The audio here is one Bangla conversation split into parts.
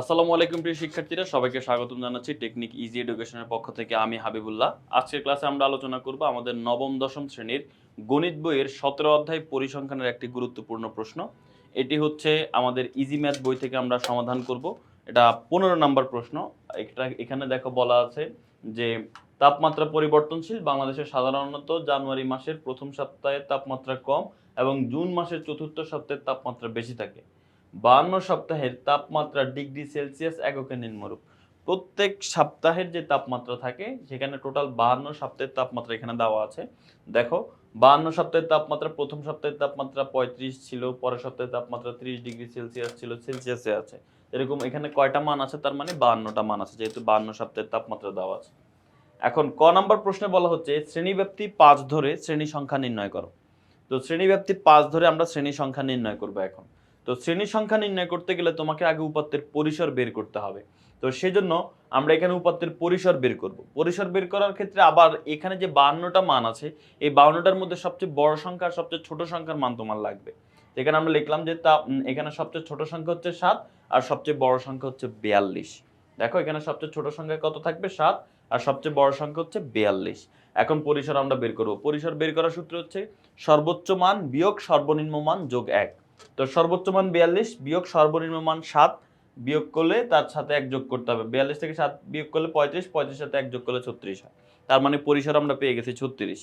আসসালামু আলাইকুম প্রিয় শিক্ষার্থীরা, সবাইকে স্বাগতম জানাচ্ছি টেকনিক ইজি এডুকেশনের পক্ষ থেকে আমি হাবিবুল্লাহ। আজকের ক্লাসে আমরা আলোচনা করব আমাদের নবম, দশম শ্রেণির গণিত বইয়ের সতেরো অধ্যায় পরিসংখ্যানের একটি গুরুত্বপূর্ণ প্রশ্ন। এটি হচ্ছে আমাদের ইজি ম্যাথ বই থেকে আমরা সমাধান করব। এটা পনেরো নম্বর প্রশ্ন। এটা এখানে দেখো বলা আছে যে, তাপমাত্রা পরিবর্তনশীল বাংলাদেশে সাধারণত জানুয়ারি মাসের প্রথম সপ্তাহে তাপমাত্রা কম এবং জুন মাসের চতুর্থ সপ্তাহে তাপমাত্রা বেশি থাকে। বাহান্ন সপ্তাহের তাপমাত্রা ডিগ্রি সেলসিয়াস এককে নিম্নরূপ। প্রত্যেক সপ্তাহের যে তাপমাত্রা থাকে, সেখানে টোটাল বাহান্ন সপ্তাহের তাপমাত্রা এখানে দেওয়া আছে। দেখো, বাহান্ন সপ্তাহের তাপমাত্রা প্রথম সপ্তাহের তাপমাত্রা পঁয়ত্রিশ ছিল, পরের সপ্তাহের তাপমাত্রা ত্রিশ ডিগ্রি সেলসিয়াস ছিল, সেলসিয়াসে আছে। এরকম এখানে কয়টা মান আছে? তার মানে বাহান্নটা মান আছে, যেহেতু বাহান্ন সপ্তাহের তাপমাত্রা দেওয়া আছে। এখন ক নাম্বার প্রশ্নে বলা হচ্ছে, শ্রেণীব্যাপ্তি পাঁচ ধরে শ্রেণি সংখ্যা নির্ণয় করো। তো শ্রেণীব্যাপ্তি পাঁচ ধরে আমরা শ্রেণি সংখ্যা নির্ণয় করব এখন। তো শ্রেণি সংখ্যা নির্ণয় করতে গেলে তোমাকে আগে উপাত্তের পরিসর বের করতে হবে। তো সেজন্য আমরা এখানে উপাত্তের পরিসর বের করব। পরিসর বের করার ক্ষেত্রে আবার এখানে যে বাহান্নটা মান আছে, এই বাহান্নটার মধ্যে সবচেয়ে বড় সংখ্যা আর সবচেয়ে ছোট সংখ্যার মান তোমার লাগবে। এখানে আমরা লিখলাম যে তা এখানে সবচেয়ে ছোট সংখ্যা হচ্ছে সাত আর সবচেয়ে বড় সংখ্যা হচ্ছে বিয়াল্লিশ। দেখো এখানে সবচেয়ে ছোট সংখ্যা কত থাকবে? সাত আর সবচেয়ে বড় সংখ্যা হচ্ছে বিয়াল্লিশ। এখন পরিসর আমরা বের করব। পরিসর বের করার সূত্র হচ্ছে সর্বোচ্চ মান বিয়োগ সর্বনিম্ন মান যোগ এক। তো সর্বোচ্চ মান বিয়াল্লিশ, বিয়োগ সর্বনিম্ন মান সাত, বিয়োগ করলে তার সাথে এক যোগ করতে হবে। বিয়াল্লিশ থেকে সাত বিয়োগ করলে পঁয়ত্রিশ পঁয়ত্রিশ সাথে এক যোগ করলে ছত্রিশ হয়। তার মানে পরিসর আমরা পেয়ে গেছি ছত্রিশ।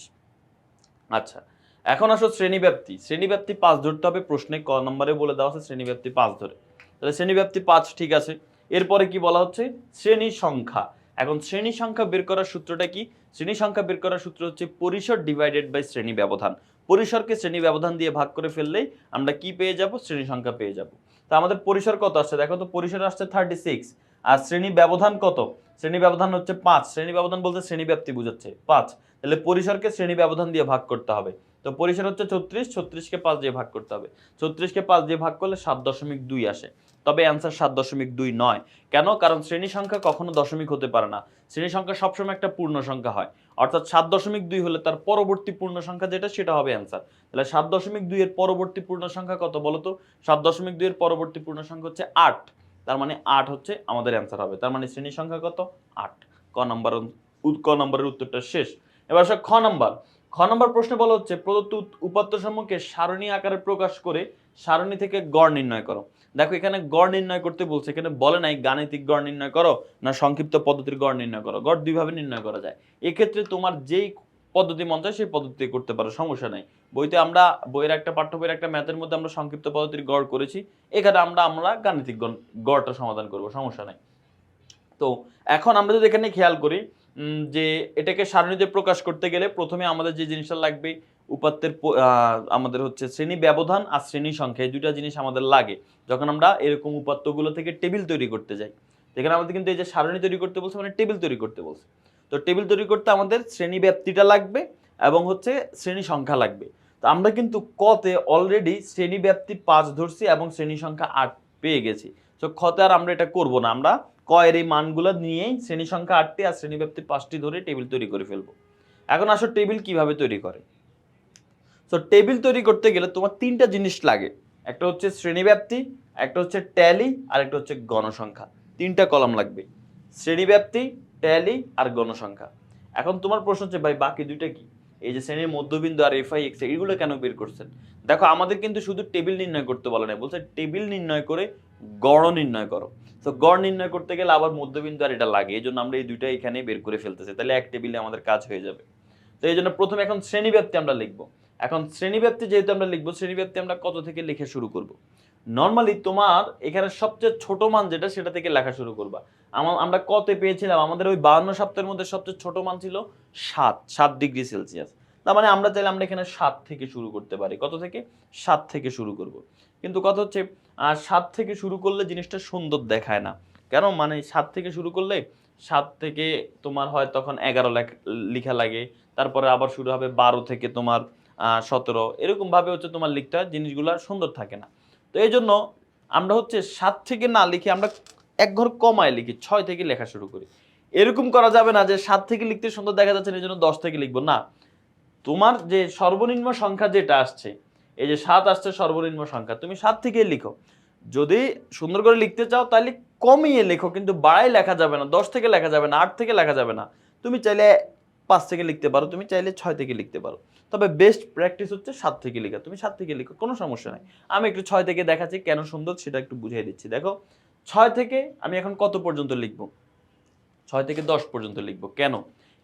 আচ্ছা এখন আসো শ্রেণীব্যাপ্তি। শ্রেণীব্যাপ্তি পাঁচ ধরতে হবে, প্রশ্নে ক নম্বরে বলে দেওয়া আছে শ্রেণীব্যাপ্তি পাঁচ ধরে। তাহলে শ্রেণীব্যাপ্তি পাঁচ ঠিক আছে। এরপরে কি বলা হচ্ছে? শ্রেণি সংখ্যা। এখন শ্রেণি সংখ্যা বের করার সূত্রটা কি? শ্রেণি সংখ্যা বের করার সূত্র হচ্ছে পরিসর ডিভাইডেড বাই শ্রেণি ব্যবধান। পরিসরকে শ্রেণি ব্যবধান দিয়ে ভাগ করে ফেললেই আমরা কি পেয়ে যাব? শ্রেণি সংখ্যা পেয়ে যাব। তা আমাদের পরিসর কত আসছে? দেখো তো, পরিসর আসছে থার্টি সিক্স আর শ্রেণি ব্যবধান কত? শ্রেণি ব্যবধান হচ্ছে পাঁচ। শ্রেণি ব্যবধান বলতে শ্রেণি ব্যাপ্তি বুঝাচ্ছে, পাঁচ। তাহলে পরিসরকে শ্রেণি ব্যবধান দিয়ে ভাগ করতে হবে। তো পরিসর হচ্ছে ছত্রিশ, ছত্রিশকে পাঁচ দিয়ে ভাগ করতে হবে। ছত্রিশকে পাঁচ দিয়ে ভাগ করলে সাত দশমিক দুই আসে। তবে অ্যান্সার সাত দশমিক দুই নয়। কেন? কারণ শ্রেণি সংখ্যা কখনো দশমিক হতে পারে না। শ্রেণি সংখ্যা সবসময় একটা পূর্ণ সংখ্যা হয়। অর্থাৎ সাত দশমিক দুই হলে তার পরবর্তী পূর্ণ সংখ্যা যেটা, সেটা হবে অ্যান্সার তাহলে সাত দশমিক দুই এর পরবর্তী পূর্ণ সংখ্যা কত বলো তো? সাত দশমিক দুই এর পরবর্তী পূর্ণ সংখ্যা হচ্ছে আট। তার মানে আট হচ্ছে আমাদের অ্যান্সার হবে। তার মানে শ্রেণি সংখ্যা কত? আট। ক নম্বর ক নম্বরের উত্তরটা শেষ। এবার আসো খ নম্বর। খ নম্বর প্রশ্নে বলা হচ্ছে, প্রদত্ত উপাত্ত সমূহকে সারণী আকারে প্রকাশ করে সারণী থেকে গড় নির্ণয় করো। দেখো, এখানে গড় নির্ণয় করতে বলছে, এখানে বলে নাই গাণিতিক গড় নির্ণয় করো না সংক্ষিপ্ত পদ্ধতির গড় নির্ণয় করো। গড় দুইভাবে নির্ণয় করা যায়। এক্ষেত্রে তোমার যেই পদ্ধতি মন চায়, সেই পদ্ধতি করতে পারো, সমস্যা নাই। বইতে আমরা, বইয়ের একটা পাঠ্য, বইয়ের একটা ম্যাথের মধ্যে আমরা সংক্ষিপ্ত পদ্ধতির গড় করেছি, এখানে আমরা আমরা গাণিতিক গণ- গড়টা সমাধান করব, সমস্যা নাই। তো, এখন আমরা যদি এখানে খেয়াল করি যে এটাকে সারণীতে প্রকাশ করতে গেলে প্রথমে আমাদের যে জিনিসটা লাগবে উপাত্তের আমাদের হচ্ছে শ্রেণি ব্যবধান আর শ্রেণি সংখ্যা, এই দুইটা জিনিস আমাদের লাগে। যখন আমরা এরকম উপাত্তগুলো থেকে টেবিল তৈরি করতে যাই এখানে আমাদের কিন্তু এই যে সারণী তৈরি করতে বলছে মানে টেবিল তৈরি করতে বলছে। তো টেবিল তৈরি করতে আমাদের শ্রেণি ব্যাপ্তিটা লাগবে এবং হচ্ছে শ্রেণি সংখ্যা লাগবে। তো আমরা কিন্তু কতে অলরেডি শ্রেণি ব্যাপ্তি পাঁচ ধরছি এবং শ্রেণি সংখ্যা আট পেয়ে গেছি। তো খতে আর আমরা এটা করব না, আমরা কয়ের এই মানগুলো নিয়েই শ্রেণি সংখ্যা আটটি আর শ্রেণি ব্যাপ্তি পাঁচটি ধরে টেবিল তৈরি করে ফেলব। এখন আসো টেবিল কীভাবে তৈরি করে? তো টেবিল তৈরি করতে গেলে তোমার তিনটা জিনিস লাগে। একটা হচ্ছে শ্রেণীব্যাপ্তি, একটা হচ্ছে ট্যালি আর একটা হচ্ছে গণসংখ্যা। তিনটা কলাম লাগবে। শ্রেণীব্যাপ্তি ট্যালি আর গণসংখ্যা। এখন তোমার প্রশ্ন হচ্ছে, ভাই, বাকি দুইটা কি? এই যে শ্রেণির মধ্যবিন্দু আর এফআই এক্স এগুলো কেন বের করছেন? দেখো, আমাদের কিন্তু শুধু টেবিল নির্ণয় করতে বলে না বলছে টেবিল নির্ণয় করে গড় নির্ণয় করো। তো গড় নির্ণয় করতে গেলে আবার মধ্যবিন্দু আর এটা লাগে এই জন্য আমরা এই দুইটা এখানে বের করে ফেলতেছি। তাহলে এক টেবিলে আমাদের কাজ হয়ে যাবে। তো এই জন্য প্রথমে এখন শ্রেণীব্যাপ্তি আমরা লিখব। এখন শ্রেণীব্যাপ্তি যেহেতু আমরা লিখব, শ্রেণীব্যাপ্তি আমরা কত থেকে লিখে শুরু করব? নর্মালি তোমার এখানে সবচেয়ে ছোট মান যেটা, সেটা থেকে লেখা শুরু করবা। আমার আমরা কতে পেয়েছিলাম, আমাদের ওই বাহান্ন সপ্তাহের মধ্যে সবচেয়ে ছোট মান ছিল সাত সাত ডিগ্রি সেলসিয়াস। তার মানে আমরা চাইলে আমরা এখানে সাত থেকে শুরু করতে পারি। কত থেকে? সাত থেকে শুরু করব। কিন্তু কথা হচ্ছে সাত থেকে শুরু করলে জিনিসটা সুন্দর দেখায় না। কেন? মানে সাত থেকে শুরু করলে সাত থেকে তোমার হয় তখন এগারো লেখা লাগে, তারপরে আবার শুরু হবে বারো থেকে তোমার সতেরো। এরকমভাবে হচ্ছে তোমার লিখতে হয়, জিনিসগুলো সুন্দর থাকে না। তো এই জন্য আমরা হচ্ছে সাত থেকে না লিখে আমরা এক ঘর কমায় লিখি, ছয় থেকে লেখা শুরু করি। এরকম করা যাবে না যে সাত থেকে লিখতে সুন্দর দেখা যাচ্ছে এই জন্য দশ থেকে লিখব। না, তোমার যে সর্বনিম্ন সংখ্যা যেটা আসছে, এই যে সাত আসছে সর্বনিম্ন সংখ্যা, তুমি সাত থেকে লিখো। যদি সুন্দর করে লিখতে চাও, তাহলে কমিয়ে লেখো, কিন্তু বাড়াই লেখা যাবে না, দশ থেকে লেখা যাবে না, আট থেকে লেখা যাবে না। তুমি চাইলে পাঁচ থেকে লিখতে পারো, তুমি চাইলে ছয় থেকে লিখতে পারো। তবে বেস্ট প্র্যাকটিস হচ্ছে সাত থেকে লেখা। তুমি সাত থেকে লিখো, কোনো সমস্যা নাই। আমি একটু ছয় থেকে দেখাচ্ছি কেন সুন্দর সেটা একটু বুঝিয়ে দিচ্ছি। দেখো, ছয় থেকে আমি এখন কত পর্যন্ত লিখব? ছয় থেকে দশ পর্যন্ত লিখব। কেন?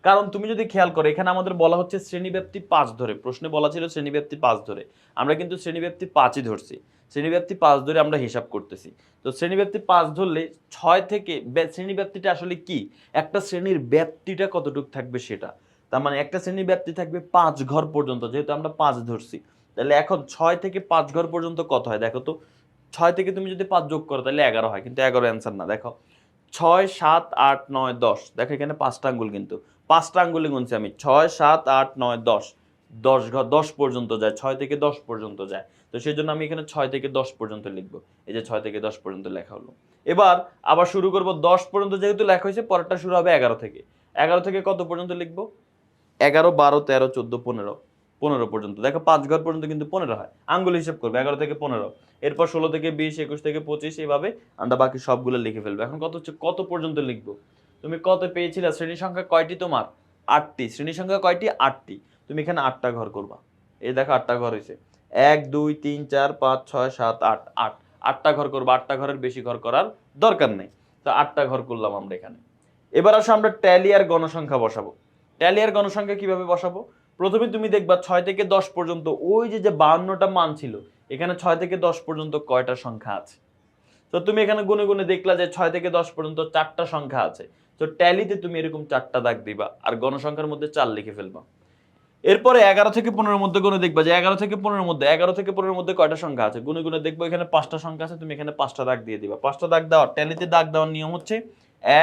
কারণ তুমি যদি খেয়াল করো, এখানে আমাদের বলা হচ্ছে শ্রেণীব্যাপ্তি পাঁচ ধরে। প্রশ্নে বলা ছিল শ্রেণীব্যাপ্তি পাঁচ ধরে। আমরা কিন্তু শ্রেণীব্যাপ্তি পাঁচই ধরছি। শ্রেণীব্যাপ্তি পাঁচ ধরে আমরা হিসাব করতেছি। তো শ্রেণীব্যাপ্তি পাঁচ ধরলে ছয় থেকে ব্যা- শ্রেণীব্যাপ্তিটা আসলে কি? একটা শ্রেণির ব্যাপ্তিটা কতটুকু থাকবে সেটা। তার মানে একটা শ্রেণির ব্যাপ্তি থাকবে পাঁচ ঘর পর্যন্ত, যেহেতু আমরা পাঁচ ধরছি। তাহলে এখন ছয় থেকে পাঁচ ঘর পর্যন্ত কত হয়? দেখো তো, ছয় থেকে তুমি যদি পাঁচ যোগ করো, তাহলে এগারো হয়। কিন্তু এগারো অ্যান্সার না। দেখো, ছয়, সাত, আট, নয়, দশ। দেখো এখানে পাঁচটা আঙ্গুল কিন্তু। পাঁচটা আঙ্গুলে গুনছি আমি। ছয়, সাত, আট, নয়, দশ। দশ ঘর দশ পর্যন্ত যায়, ছয় থেকে দশ পর্যন্ত যায়। তো সেই জন্য আমি এখানে ছয় থেকে দশ পর্যন্ত লিখব। এই যে ছয় থেকে দশ পর্যন্ত লেখা হলো। এবার আবার শুরু করব দশ পর্যন্ত যেহেতু লেখা হয়েছে, পরেরটা শুরু হবে এগারো থেকে। এগারো থেকে কত পর্যন্ত লিখব? এগারো, বারো, তেরো, চোদ্দ, পনেরো। পনেরো পর্যন্ত। দেখো পাঁচ ঘর পর্যন্ত কিন্তু পনেরো হয়। আঙ্গুল হিসেব করবে, এগারো থেকে পনেরো। এরপর ষোলো থেকে বিশ, একুশ থেকে পঁচিশ, এইভাবে আমরা বাকি সবগুলো লিখে ফেলব। এখন কত হচ্ছে? কত পর্যন্ত লিখব? তুমি কত পেয়েছিলে? শ্রেণি সংখ্যা কয়টি তোমার? আটটি। শ্রেণি সংখ্যা কয়টি? আটটি। তুমি এখানে আটটা ঘর করবা। এই দেখো আটটা ঘর হয়েছে এক, দুই, তিন, চার, পাঁচ, ছয়, সাত, আট আট। আটটা ঘর করব, আটটা ঘরের বেশি ঘর করার দরকার নেই। তো আটটা ঘর করলাম আমরা এখানে। এবার আসো আমরা ট্যালি আর গণসংখ্যা বসাবো। ট্যালি আর গণসংখ্যা কীভাবে বসাবো? প্রথমে তুমি দেখবা ছয় থেকে দশ পর্যন্ত ওই যে যে বাহান্নটা মান ছিল, এখানে ছয় থেকে দশ পর্যন্ত কয়টা সংখ্যা আছে? তো তুমি এখানে গুনে গুনে দেখলা যে ছয় থেকে দশ পর্যন্ত চারটা সংখ্যা আছে। তো ট্যালিতে তুমি এরকম চারটা দাগ দিবা, আর গণসংখ্যার মধ্যে চার লিখে ফেলবা। এরপরে এগারো থেকে পনেরোর মধ্যে গুনে দেখবা যে এগারো থেকে পনেরোর মধ্যে, এগারো থেকে পনেরোর মধ্যে কয়টা সংখ্যা আছে? গুনে গুনে দেখব এখানে পাঁচটা সংখ্যা আছে, তুমি এখানে পাঁচটা দাগ দিয়ে দিবা। পাঁচটা দাগ দেওয়া ট্যালিতে দাগ দেওয়ার নিয়ম হচ্ছে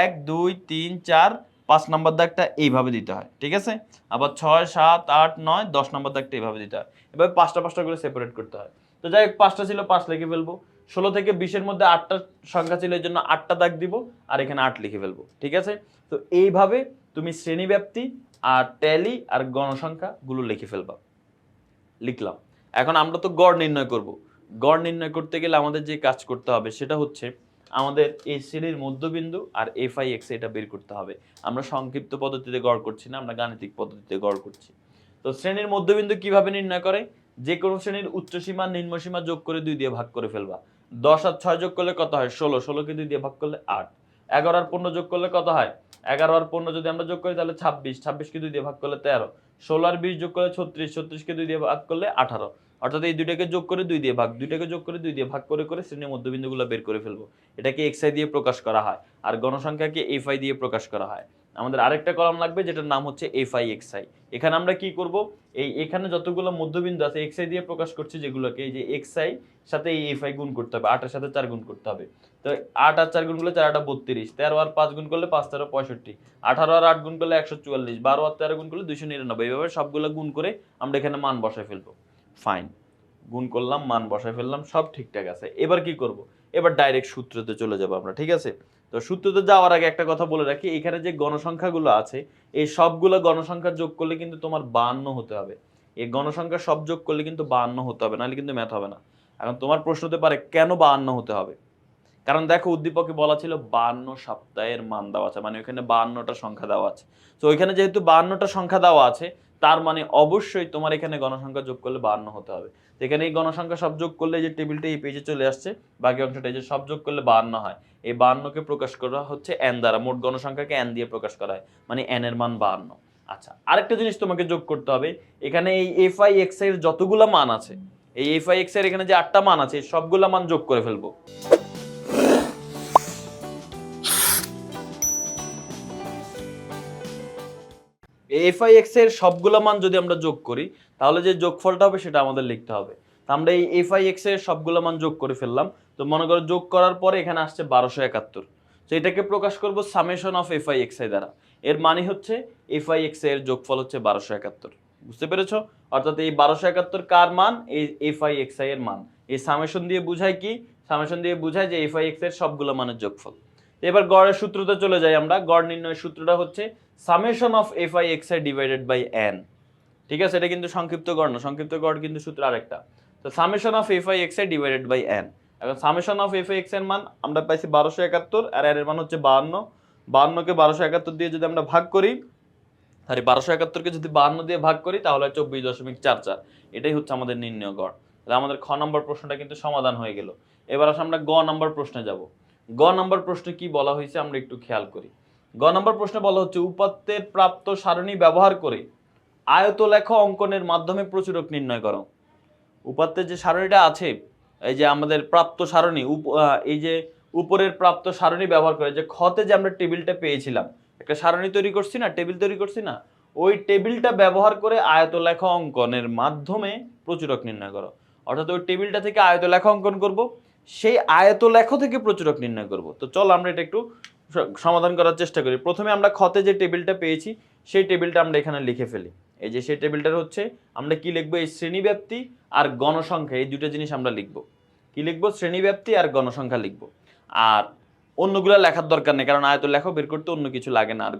এক, দুই, তিন, চার, পাঁচ নম্বর দাগটা এইভাবে দিতে হয়, ঠিক আছে? আবার ছয়, সাত, আট, নয়, দশ নম্বর দাগটা এইভাবে দিতে হয়। এভাবে পাঁচটা পাঁচটা করে সেপারেট করতে হয়। তো যাই হোক, পাঁচটা ছিল, পাঁচ লিখে ফেলব। ষোলো থেকে বিশের মধ্যে আটটা সংখ্যা ছিল এই জন্য আটটা দাগ দিব, আর এখানে আট লিখে ফেলব, ঠিক আছে? তো এইভাবে তুমি শ্রেণীব্যাপ্তি আর ট্যালি আর গণসংখ্যাগুলো লিখে ফেলবা। লিখলাম। এখন আমরা তো গড় নির্ণয় করব। গড় নির্ণয় করতে গেলে আমাদের যে কাজ করতে হবে সেটা হচ্ছে আমাদের এই শ্রেণির মধ্যবিন্দু আর এফ আই এক্স এটা বের করতে হবে। আমরা সংক্ষিপ্ত পদ্ধতিতে গড় করছি না, আমরা গাণিতিক পদ্ধতিতে গড় করছি। তো শ্রেণির মধ্যবিন্দু কীভাবে নির্ণয় করে? যে কোনো শ্রেণির উচ্চসীমা, নিম্নসীমা যোগ করে দুই দিয়ে ভাগ করে ফেলবা। দশ আর ছয় যোগ করলে কত হয়? ষোলো। ষোলোকে দুই দিয়ে ভাগ করলে আট। এগারো আর পনেরো যোগ করলে কত হয়? এগারো আর পনেরো যদি আমরা যোগ করি তাহলে ছাব্বিশ। ছাব্বিশকে দুই দিয়ে ভাগ করলে তেরো। ষোলো আর বিশ যোগ করলে ছত্রিশ। ছত্রিশকে দুই দিয়ে ভাগ করলে আঠারো। অর্থাৎ এই দুইটাকে যোগ করে দুই দিয়ে ভাগ। দুইটাকে যোগ করে দুই দিয়ে ভাগ করে করে শ্রেণির মধ্যবিন্দুগুলো বের করে ফেলব। এটাকে এক্স আই দিয়ে প্রকাশ করা হয়। আর গণসংখ্যাকে এফ আই দিয়ে প্রকাশ করা হয়। আমাদের আরেকটা কলাম লাগবে, যেটার নাম হচ্ছে এফ আই এক্স আই এখানে আমরা কি করব? এই এখানে যতগুলো মধ্যবিন্দু আছে এক্স আই দিয়ে প্রকাশ করছি যেগুলোকে, এই যে এক্স আই সাথে এই এফ আই গুণ করতে হবে আটের সাথে চার গুণ করতে হবে। তো আট আর চার গুণ করলে চার, আটা বত্রিশ, তেরো আর পাঁচ গুণ করলে পাঁচ, তেরো, পঁয়ষট্টি, আঠারো আর আট গুণ করলে একশো চুয়াল্লিশ, বারো আর তেরো গুণ করলে দুইশো নিরানব্বই। এইভাবে সবগুলো গুণ করে আমরা এখানে মান বসায় ফেলব। ফাইন গুণ করলাম, মান বসায় ফেললাম, সব ঠিকঠাক আছে। এবার কি করব? এবার ডাইরেক্ট সূত্রতে চলে যাব আমরা, ঠিক আছে? তো সূত্রতে যাওয়ার আগে একটা কথা বলে রাখি, এখানে যে গণসংখ্যাগুলো আছে, এই সবগুলো গণসংখ্যা যোগ করলে কিন্তু তোমার বান্ন হতে হবে। এই গণসংখ্যা সব যোগ করলে কিন্তু বান্ন হতে হবে, নাহলে কিন্তু ম্যাথ হবে না। এখন তোমার প্রশ্ন হতে পারে, কেন বান্ন হতে হবে? কারণ দেখো উদ্দীপকে বলা ছিল বান্ন সপ্তাহের মান দেওয়া আছে মানে ওইখানে বান্নটা সংখ্যা দেওয়া আছে। তো ওইখানে যেহেতু বান্নটা সংখ্যা দেওয়া আছে তার মানে অবশ্যই তোমার এখানে গণসংখ্যা যোগ করলে বান্ন হতে হবে। এখানে এই গণসংখ্যা সব যোগ করলে যে টেবিলটা এই পেজে চলে আসছে, বাকি অংশটা যে সব যোগ করলে বান্ন হয়। এই বান্নকে প্রকাশ করা হচ্ছে এন দ্বারা, মোট গণসংখ্যাকে এন দিয়ে প্রকাশ করা হয় মানে এন এর মান বান্ন। আচ্ছা আরেকটা জিনিস তোমাকে যোগ করতে হবে, এখানে এই এফ আই এক্সের যতগুলা মান আছে, এই এফ আই এক্সের এখানে যে আটটা মান আছে সবগুলা মান যোগ করে ফেলব। এফ আই এক্সের সবগুলা মান যদি আমরা যোগ করি, তাহলে যে যোগফলটা হবে সেটা আমাদের লিখতে হবে। তো আমরা এই এফ আই এক্সের সবগুলা মান যোগ করে ফেললাম। তো মনে করো যোগ করার পরে এখানে আসছে বারোশো একাত্তর। তো এটাকে প্রকাশ করব সামেশন অফ এফ আই দ্বারা। এর মানে হচ্ছে এফ আই এক্সের যোগফল হচ্ছে বারোশো একাত্তর। বুঝতে পেরেছ? অর্থাৎ এই বারোশো একাত্তর কার মান? এই এফ আই এর মান। এই সামেশন দিয়ে বুঝায় কি? সামেশন দিয়ে বুঝায় যে এফ আই এক্সের সবগুলো মানের যোগফল। এবার গড়ের সূত্রতে চলে যাই আমরা। গড় নির্ণয়ের সূত্রটা হচ্ছে summation of f i x i divided by n ঠিক আছে? এটা কিন্তু সংক্ষিপ্ত গড় না। সংক্ষিপ্ত গড় কিন্তু সূত্র আরেকটা। তো summation of f i x i divided by n এখন সামেশন অফ এফ আই এক্সের মান আমরা পাইছি বারোশো একাত্তর, আর এর মান হচ্ছে বাহান্ন। বাহান্নকে বারোশো একাত্তর দিয়ে যদি আমরা ভাগ করি সরি বারোশো একাত্তরকে যদি বাহান্ন দিয়ে ভাগ করি, তাহলে চব্বিশ দশমিক চার চার। এটাই হচ্ছে আমাদের নির্ণয় গড়। তাহলে আমাদের খ নম্বর প্রশ্নটা কিন্তু সমাধান হয়ে গেল। এবার আসলে আমরা গ নম্বর প্রশ্নে যাব। গ নম্বর প্রশ্নে কি বলা হয়েছে আমরা একটু খেয়াল করি। গ নম্বর প্রশ্নে বলা হচ্ছে, উপাত্তের প্রাপ্ত সারণী ব্যবহার করে আয়ত লেখা অঙ্কনের মাধ্যমে প্রচুরক নির্ণয় করো। উপাত্তের যে সারণীটা আছে, এই যে আমাদের প্রাপ্ত সারণী এই যে উপরের প্রাপ্ত সারণী ব্যবহার করে, যে খতে যে আমরা টেবিলটা পেয়েছিলাম, একটা সারণী তৈরি করছি না, টেবিল তৈরি করছি না, ওই টেবিলটা ব্যবহার করে আয়ত লেখা অঙ্কনের মাধ্যমে প্রচুরক নির্ণয় করো। অর্থাৎ ওই টেবিলটা থেকে আয়ত লেখা অঙ্কন করব সেই আয়ত লেখ থেকে প্রচুরক নির্ণয় করব। তো চল আমরা এটা একটু সমাধান করার চেষ্টা করি। প্রথমে আমরা খতে যে টেবিলটা পেয়েছি, সেই টেবিলটা আমরা এখানে লিখে ফেলি। এই যে সেই টেবিলটার হচ্ছে, আমরা কি লিখব? এই শ্রেণীব্যাপ্তি আর গণসংখ্যা, এই দুটো জিনিস আমরা লিখব। কি লিখব? শ্রেণীব্যাপ্তি আর গণসংখ্যা লিখব। আর অন্যগুলো লেখার দরকার নেই, কারণ আয়ত লেখা বের করতে অন্য কিছু লাগে না, আর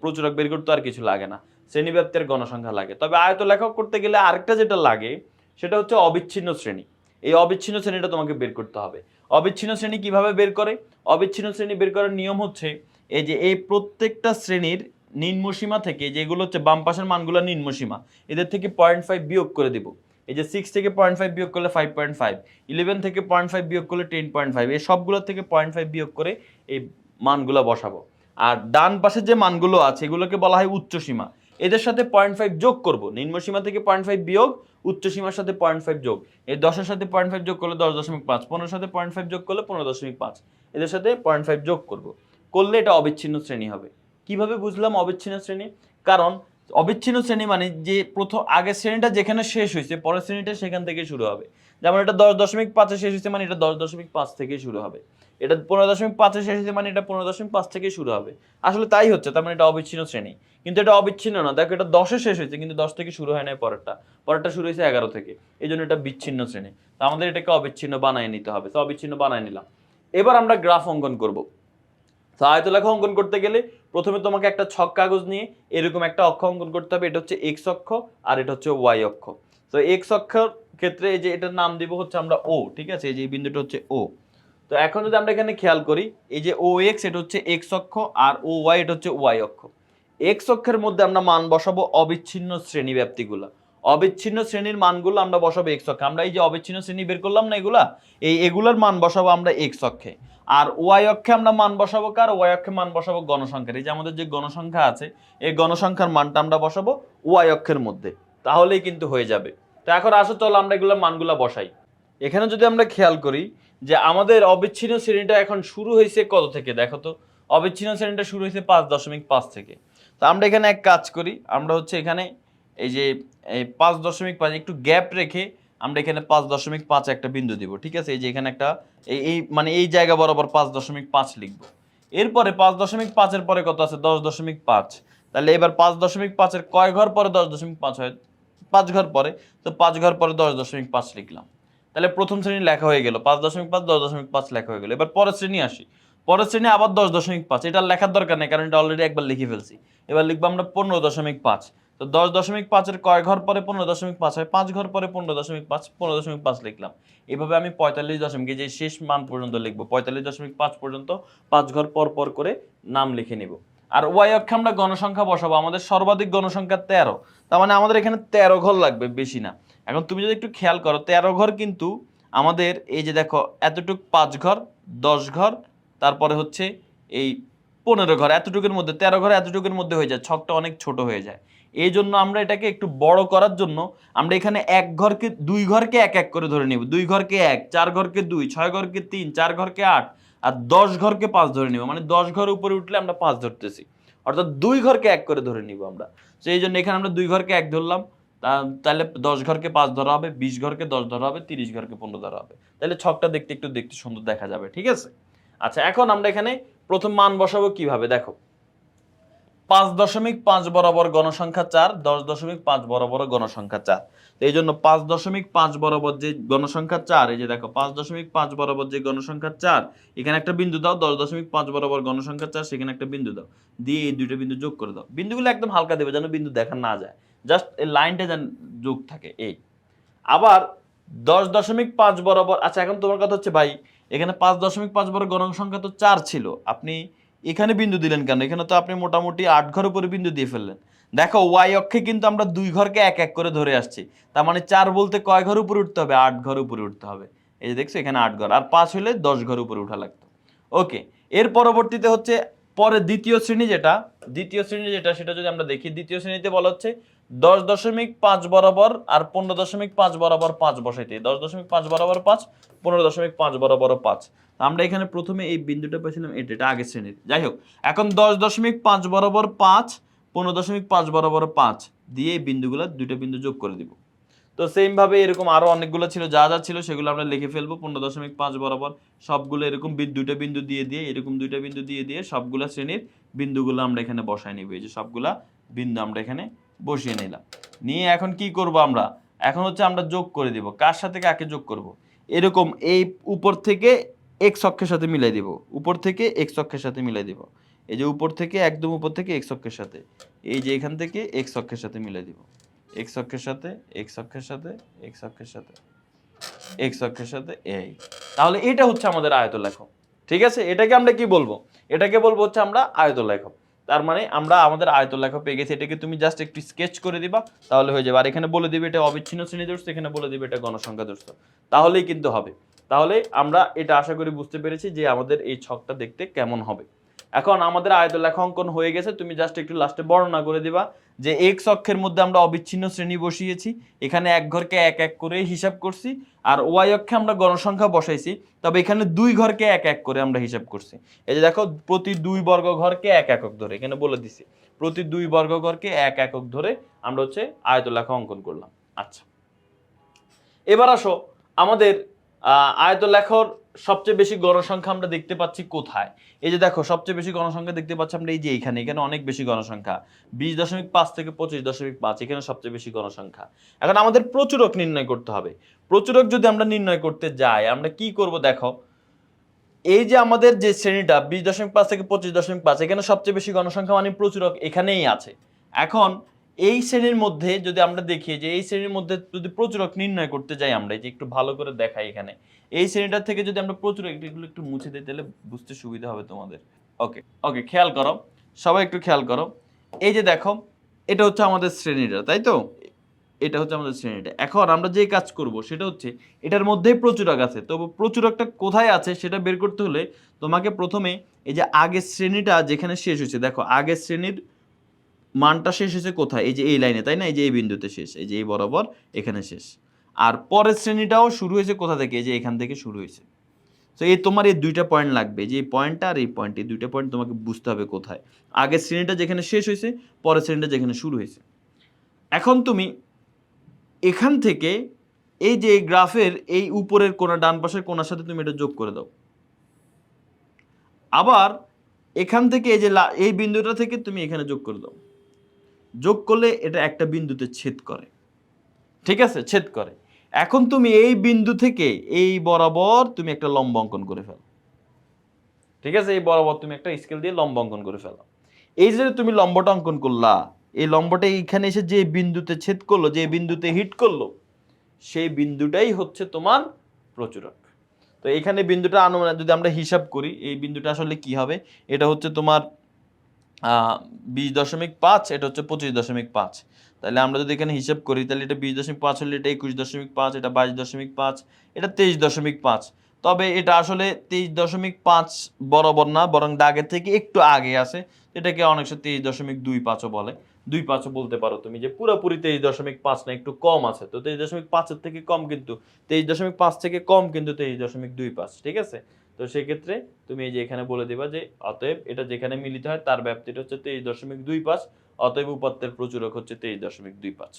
প্রচুরক বের করতে আর কিছু লাগে না। শ্রেণীব্যাপ্তি আর গণসংখ্যা লাগে। তবে আয়ত লেখক করতে গেলে আরেকটা যেটা লাগে, সেটা হচ্ছে অবিচ্ছিন্ন শ্রেণি। এই অবিচ্ছিন্ন শ্রেণীটা তোমাকে বের করতে হবে। অবিচ্ছিন্ন শ্রেণি কীভাবে বের করে? অবিচ্ছিন্ন শ্রেণি বের করার নিয়ম হচ্ছে এই যে এই প্রত্যেকটা শ্রেণির নিম্নসীমা থেকে যেগুলো হচ্ছে বাম পাশের মানগুলো নিম্নসীমা এদের থেকে পয়েন্ট ফাইভ বিয়োগ করে দিব। এই যে সিক্স থেকে পয়েন্ট ফাইভ বিয়োগ করলে ফাইভ পয়েন্ট ফাইভ ইলেভেন থেকে পয়েন্ট ফাইভ বিয়োগ করলে টেন পয়েন্ট ফাইভ এই সবগুলোর থেকে পয়েন্ট ফাইভ বিয়োগ করে এই মানগুলো বসাবো। আর ডান পাশে যে মানগুলো আছে, এগুলোকে বলা হয় উচ্চসীমা এদের সাথে পয়েন্ট ফাইভ যোগ করব। নিম্নসীমা থেকে পয়েন্ট ফাইভ বিয়োগ উচ্চসীমার সাথে পয়েন্ট ফাইভ যোগ। এই দশের সাথে পয়েন্ট ফাইভ যোগ করলে দশ দশমিক পাঁচ, পনেরোর সাথে পয়েন্ট ফাইভ যোগ করলে পনেরো দশমিক পাঁচ। এদের সাথে পয়েন্ট ফাইভ যোগ করব। করলে এটা অবিচ্ছিন্ন শ্রেণি হবে। কীভাবে বুঝলাম অবিচ্ছিন্ন শ্রেণি? কারণ অবিচ্ছিন্ন শ্রেণি মানে যে প্রথম, আগের শ্রেণীটা যেখানে শেষ হয়েছে, পরের শ্রেণীটা সেখান থেকে শুরু হবে। যেমন এটা দশ দশমিক পাঁচে শেষ হয়েছে মানে এটা দশ দশমিক পাঁচ থেকেই শুরু হবে। এটা পনেরো দশমিক পাঁচে শেষ হয়েছে মানে এটা পনেরো দশমিক পাঁচ থেকেই শুরু হবে। আসলে তাই হচ্ছে, তার মানে এটা অবিচ্ছিন্ন শ্রেণি। কিন্তু এটা অবিচ্ছিন্ন না। দেখো এটা দশে শেষ হয়েছে, কিন্তু দশ থেকে শুরু হয় না পরেরটা। পরেরটা শুরু হয়েছে এগারো থেকে। এই জন্য এটা বিচ্ছিন্ন শ্রেণি। তো আমাদের এটাকে অবিচ্ছিন্ন বানায় নিতে হবে। তো অবিচ্ছিন্ন বানায় নিলাম। এবার আমরা গ্রাফ অঙ্কন করব। তো আয়তলেখা অঙ্কন করতে গেলে প্রথমে তোমাকে একটা ছক কাগজ নিয়ে এরকম একটা অক্ষ অঙ্কন করতে হবে। এটা হচ্ছে এক্স অক্ষ আর এটা হচ্ছে ওয়াই অক্ষ। তো এক্স অক্ষর ক্ষেত্রে এই যে এটার নাম দিব হচ্ছে আমরা ও ঠিক আছে? এই যে বিন্দুটা হচ্ছে ও তো এখন যদি আমরা এখানে খেয়াল করি, এই যে ও এক্স এটা হচ্ছে এক্স অক্ষ আর ও ওয়াই এটা হচ্ছে ওয়াই অক্ষ। এক্স অক্ষের মধ্যে আমরা মান বসাবো অবিচ্ছিন্ন শ্রেণি ব্যাপ্তিগুলো। অবিচ্ছিন্ন শ্রেণির মানগুলো আমরা বসাবো এক্স অক্ষে। আমরা এই যে অবিচ্ছিন্ন শ্রেণি বের করলাম না এগুলা? এই এগুলার মান বসাবো আমরা এক্স অক্ষে। আর ওয়াই অক্ষে আমরা মান বসাবো কার? ওয়াই অক্ষে মান বসাবো গণসংখ্যার। এই যে আমাদের যে গণসংখ্যা আছে, এই গণসংখ্যার মানটা আমরা বসাবো ওয়াই অক্ষের মধ্যে। তাহলেই কিন্তু হয়ে যাবে। তো এখন আসো চলো আমরা এগুলো মানগুলো বসাই। এখানে যদি আমরা খেয়াল করি যে আমাদের অবিচ্ছিন্ন শ্রেণীটা এখন শুরু হয়েছে কত থেকে? দেখো তো, অবিচ্ছিন্ন শ্রেণীটা শুরু হয়েছে পাঁচ দশমিক পাঁচ থেকে। তো আমরা এখানে এক কাজ করি, আমরা হচ্ছে এখানে এই যে, এই পাঁচ দশমিক পাঁচ একটু গ্যাপ রেখে আমরা এখানে পাঁচ দশমিক পাঁচ একটা বিন্দু দিব, ঠিক আছে? এই যে এখানে একটা, এই এই মানে এই জায়গা বরাবর পাঁচ দশমিক পাঁচ লিখব। এরপরে পাঁচ দশমিক পাঁচের পরে কত আছে? দশ দশমিক পাঁচ। তাহলে এবার পাঁচ দশমিক পাঁচের কয় ঘর পরে দশ দশমিক পাঁচ হয়? পাঁচ ঘর পরে, তো পাঁচ ঘর পরে দশ দশমিক পাঁচ লিখলাম। তাহলে প্রথম শ্রেণি লেখা হয়ে গেল, পাঁচ দশমিক পাঁচ, দশ দশমিক পাঁচ লেখা হয়ে গেল। এবার পরের শ্রেণি আসি। পরের শ্রেণি আবার দশ দশমিক পাঁচ, এটা লেখার দরকার নেই, কারণ এটা অলরেডি একবার লিখে ফেলছি। এবার লিখব আমরা পনেরো দশমিক পাঁচ। তো দশ দশমিক পাঁচের কয় ঘর পরে পনেরো দশমিক পাঁচ হয়? পাঁচ ঘর পরে পনেরো দশমিক পাঁচ, পনেরো দশমিক পাঁচ লিখলাম। এভাবে আমি পঁয়তাল্লিশ দশমিক যে শেষ মান পর্যন্ত লিখব, পঁয়তাল্লিশ দশমিক পাঁচ পর্যন্ত পাঁচ ঘর পর পর করে নাম লিখে নিব। আর ওয়াই অক্ষে আমরা গণসংখ্যা বসাবো, আমাদের সর্বাধিক গণসংখ্যা তেরো। তার মানে আমাদের এখানে তেরো ঘর লাগবে, বেশি না। এখন তুমি যদি একটু খেয়াল করো, তেরো ঘর কিন্তু আমাদের এই যে দেখো, এতটুক পাঁচ ঘর, দশ ঘর, তারপরে হচ্ছে এই পনেরো ঘর, এতটুকুর মধ্যে, তেরো ঘর এতটুকুর মধ্যে হয়ে যায়, ছকটা অনেক ছোট হয়ে যায়। এই জন্য আমরা এটাকে একটু বড় করার জন্য আমরা এখানে এক ঘরকে, দুই ঘরকে এক এক করে ধরে নিব। দুই ঘরকে এক, চার ঘরকে দুই, ছয় ঘরকে তিন, চার ঘরকে আট আর দশ ঘরকে পাঁচ ধরে নিব। মানে দশ ঘর উপরে উঠলে আমরা পাঁচ ধরতেছি। অর্থাৎ দুই ঘরকে এক করে ধরে নিব আমরা। সেই জন্য এখানে আমরা দুই ঘরকে এক ধরলাম। তাহলে দশ ঘরকে পাঁচ ধরা হবে, বিশ ঘরকে দশ ধরা হবে, তিরিশ ঘরকে পনেরো ধরা হবে। তাহলে ছকটা দেখতে একটু দেখতে সুন্দর দেখা যাবে, ঠিক আছে? আচ্ছা এখন আমরা এখানে প্রথম মান বসাবো কীভাবে? দেখো পাঁচ দশমিক পাঁচ বরাবর গণসংখ্যা চার, দশ দশমিক পাঁচ বরাবর গণসংখ্যা চার। তো এই জন্য পাঁচ দশমিক পাঁচ বরাবর যে গণসংখ্যা চার, এই যে দেখো, পাঁচ দশমিক পাঁচ বরাবর যে গণসংখ্যা চার, এখানে একটা বিন্দু দাও, দশ দশমিক পাঁচ বরাবর গণসংখ্যা চার, সেখানে একটা বিন্দু দাও। দিয়ে এই দুইটা বিন্দু যোগ করে দাও। বিন্দুগুলো একদম হালকা দেবে যেন বিন্দু দেখা না যায়। জাস্ট এই লাইনটা যেন যোগ থাকে, এই। আবার দশ দশমিক পাঁচ বরাবর আচ্ছা এখন তোমার কথা হচ্ছে, ভাই, এখানে পাঁচ দশমিক পাঁচ বরাবর গণসংখ্যা তো চার ছিল। আপনি এখানে বিন্দু দিলেন কেন? এখানে তো আপনি মোটামুটি আট ঘর উপরে বিন্দু দিয়ে ফেললেন। দেখো ওয়াই অক্ষে কিন্তু আমরা দুই ঘরকে এক এক করে ধরে আসছি। তার মানে চার বলতে কয় ঘর উপরে উঠতে হবে? আট ঘর উপরে উঠতে হবে। এই যে দেখছ, এখানে আট ঘর। আর পাঁচ হলে দশ ঘর উপরে উঠা লাগতো। ওকে, এর পরবর্তীতে হচ্ছে পরে দ্বিতীয় শ্রেণি যেটা, দ্বিতীয় শ্রেণি যেটা, সেটা যদি আমরা দেখি, দ্বিতীয় শ্রেণীতে বলা হচ্ছে দশ দশমিক পাঁচ বরাবর আর পনেরো দশমিক পাঁচ বরাবর পাঁচ বসাইতে দশ দশমিক পাঁচ বরাবর পাঁচ, পনেরো দশমিক পাঁচ বরাবর পাঁচ। আমরা এখানে প্রথমে এই বিন্দুটা পেয়েছিলাম এটা এটা আগের শ্রেণির। যাই হোক, এখন দশ দশমিক পাঁচ বরাবর পাঁচ, পনেরো দশমিক পাঁচ বরাবর পাঁচ দিয়ে এই বিন্দুগুলো দুইটা বিন্দু যোগ করে দিব। তো সেম ভাবে এরকম আরও অনেকগুলো ছিল, যা যা ছিল সেগুলো আমরা লিখে ফেলব। পনেরো দশমিক পাঁচ বরাবর সবগুলো এরকম দুইটা বিন্দু দিয়ে দিয়ে, এরকম দুইটা বিন্দু দিয়ে দিয়ে সবগুলো শ্রেণির বিন্দুগুলো আমরা এখানে বসায় নিব। এই যে সবগুলা বিন্দু আমরা এখানে বসিয়ে নিলাম। নিয়ে এখন কি করব আমরা? এখন হচ্ছে আমরা যোগ করে দিব। কার সাথে কাকে যোগ করব? এরকম এই উপর থেকে এক্স অক্ষের সাথে মিলাই দিব। উপর থেকে এক্স অক্ষের সাথে মিলাই দিব। এই যে উপর থেকে, একদম উপর থেকে এক্স অক্ষের সাথে। এই যে এখান থেকে এক্স অক্ষের সাথে মিলাই দিব। এক্স অক্ষের সাথে এক্স অক্ষের সাথে এক্স অক্ষের সাথে এক্স অক্ষের সাথে, এই। তাহলে এটা হচ্ছে আমাদের আয়তলেখ ঠিক আছে? এটাকে আমরা কি বলব? এটাকে বলব হচ্ছে আমরা আয়তলেখ তার মানে আমরা আমাদের আয়ত লেখা পেয়ে গেছি, এটাকে তুমি জাস্ট একটু স্কেচ করে দিবা, তাহলে হয়ে যাবে। আর এখানে বলে দিবে এটা অবিচ্ছিন্ন শ্রেণি দোষ, এখানে বলে দিবে এটা গণসংখ্যা দোষ। তাহলেই কিন্তু হবে। তাহলে আমরা এটা আশা করি বুঝতে পেরেছি যে আমাদের এই ছকটা দেখতে কেমন হবে। এখন আমাদের আয়ত লেখা অঙ্কন হয়ে গেছে, তুমি জাস্ট একটু লাস্টে বর্ণনা করে দিবা যে এক্স অক্ষের মধ্যে আমরা অবিচ্ছিন্ন শ্রেণি বসিয়েছি, এখানে এক ঘরকে এক এক করে হিসাব করছি, আর ওয়াই অক্ষে আমরা গণসংখ্যা বসাইছি, তবে এখানে দুই ঘরকে এক এক করে আমরা হিসাব করছি। এই যে দেখো, প্রতি দুই বর্গ ঘরকে এক একক ধরে, এখানে বলে দিছি। প্রতি দুই বর্গ ঘরকে এক একক ধরে আমরা হচ্ছে আয়তলেখা অঙ্কন করলাম। আচ্ছা। এবার আসো, আমাদের আয়তলেখর সবচেয়ে বেশি গণসংখ্যা আমরা দেখতে পাচ্ছি কোথায়? এই যে দেখো, সবচেয়ে বেশি গণসংখ্যা দেখতে পাচ্ছি আমরা এই যে এখানে এখানে অনেক বেশি গণসংখ্যা। বিশ দশমিক পাঁচ থেকে পঁচিশ দশমিক পাঁচ, এখানে সবচেয়ে বেশি গণসংখ্যা। এখন আমাদের প্রচুরক নির্ণয় করতে হবে। প্রচুরক যদি আমরা নির্ণয় করতে যাই, আমরা কি করব দেখো, এই যে আমাদের যে শ্রেণীটা, বিশ দশমিক পাঁচ থেকে পঁচিশ দশমিক পাঁচ, এখানে সবচেয়ে বেশি গণসংখ্যা মানে প্রচুরক এখানেই আছে। এখন এই শ্রেণির মধ্যে যদি আমরা দেখি যে এই শ্রেণির মধ্যে যদি প্রচুরক নির্ণয় করতে যাই আমরা, এই যে একটু ভালো করে দেখাই এখানে, এই শ্রেণীটা থেকে যদি আমরা প্রচুর এগুলো একটু মুছে দিই, তাহলে বুঝতে সুবিধা হবে তোমাদের। ওকে ওকে, খেয়াল করো, সবাই একটু খেয়াল করো। এই যে দেখো, এটা হচ্ছে আমাদের শ্রেণীটা, তাই তো? এটা হচ্ছে আমাদের শ্রেণীটা। এখন আমরা যে কাজ করব সেটা হচ্ছে, এটার মধ্যেই প্রচুরক আছে। তো প্রচুরকটা কোথায় আছে সেটা বের করতে হলে তোমাকে প্রথমে এই যে আগের শ্রেণীটা যেখানে শেষ হয়েছে, দেখো, আগের শ্রেণির মানটা শেষ হয়েছে কোথায়? এই যে এই লাইনে, তাই না? এই যে এই বিন্দুতে শেষ, এই যে এই বরাবর এখানে শেষ। আর পরের শ্রেণীটাও শুরু হয়েছে কোথা থেকে? এই যে এখান থেকে শুরু হয়েছে। তো এই তোমার এই দুইটা পয়েন্ট লাগবে, যে এই পয়েন্টটা আর এই পয়েন্ট এই দুইটা পয়েন্ট তোমাকে বুঝতে হবে কোথায়। আগের শ্রেণীটা যেখানে শেষ হয়েছে, পরের শ্রেণীটা যেখানে শুরু হয়েছে। এখন তুমি এখান থেকে এই যে এই গ্রাফের এই উপরের কোনা ডান পাশের কোনার সাথে তুমি এটা যোগ করে দাও। আবার এখান থেকে এই যে এই বিন্দুটা থেকে তুমি এখানে যোগ করে দাও। যোগ করলে এটা একটা বিন্দুতে ছেদ করে। ঠিক আছে? ছেদ করে। এখন তুমি এই বিন্দু থেকে এই বরাবর তুমি একটা লম্ব অঙ্কন করে ফেলো। ঠিক আছে? এই বরাবর তুমি একটা স্কেল দিয়ে লম্ব অঙ্কন করে ফেলো। এই যে তুমি লম্বটা অঙ্কন করলা, এই লম্বটা এইখানে এসে যে বিন্দুতে ছেদ করল, যে বিন্দুতে হিট করল, সেই বিন্দুটাই হচ্ছে তোমার প্রচুরক। তো এখানে বিন্দুটা আনুমানিক, যদি আমরা হিসাব করি, এই বিন্দুটা আসলে কি হবে? এটা হচ্ছে তোমার বিশ দশমিক পাঁচ, এটা হচ্ছে পঁচিশ দশমিক পাঁচ। তাহলে আমরা যদি এখানে হিসাব করি, তাহলে এটা বিশ দশমিক পাঁচ হলে এটা একুশ দশমিক পাঁচ, এটা বাইশ দশমিক পাঁচ, এটা তেইশ দশমিক পাঁচ। তবে এটা আসলে তেইশ দশমিক পাঁচ বরাবর না, বরং দাগের থেকে একটু আগে আছে। এটাকে অনেক সময় তেইশ দশমিক দুই পাঁচও বলে। দুই পাঁচও বলতে পারো তুমি যে পুরোপুরি তেইশ দশমিক পাঁচ না, একটু কম আছে। তো তেইশ দশমিক পাঁচের থেকে কম কিন্তু, তেইশ দশমিক পাঁচ থেকে কম কিন্তু তেইশ দশমিক দুই পাঁচ, ঠিক আছে? তো সেক্ষেত্রে তুমি এই যে এখানে বলে দিবা যে অতএব এটা যেখানে মিলিত হয় তার ব্যাপ্তিটা হচ্ছে তেইশ দশমিক দুই পাঁচ, অতএব উপাত্তের প্রচুরক হচ্ছে তেইশ দশমিক দুই পাঁচ।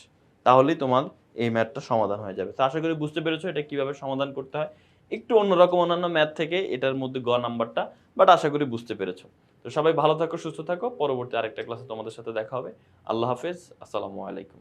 তাহলেই তোমার এই ম্যাথটা সমাধান হয়ে যাবে। তো আশা করি বুঝতে পেরেছ এটা কীভাবে সমাধান করতে হয়। একটু অন্যরকম অন্যান্য ম্যাথ থেকে এটার মধ্যে গ নাম্বারটা, বাট আশা করি বুঝতে পেরেছ। তো সবাই ভালো থাকো, সুস্থ থাকো। পরবর্তী আরেকটা ক্লাসে তোমাদের সাথে দেখা হবে। আল্লাহ হাফেজ। আসসালামু আলাইকুম।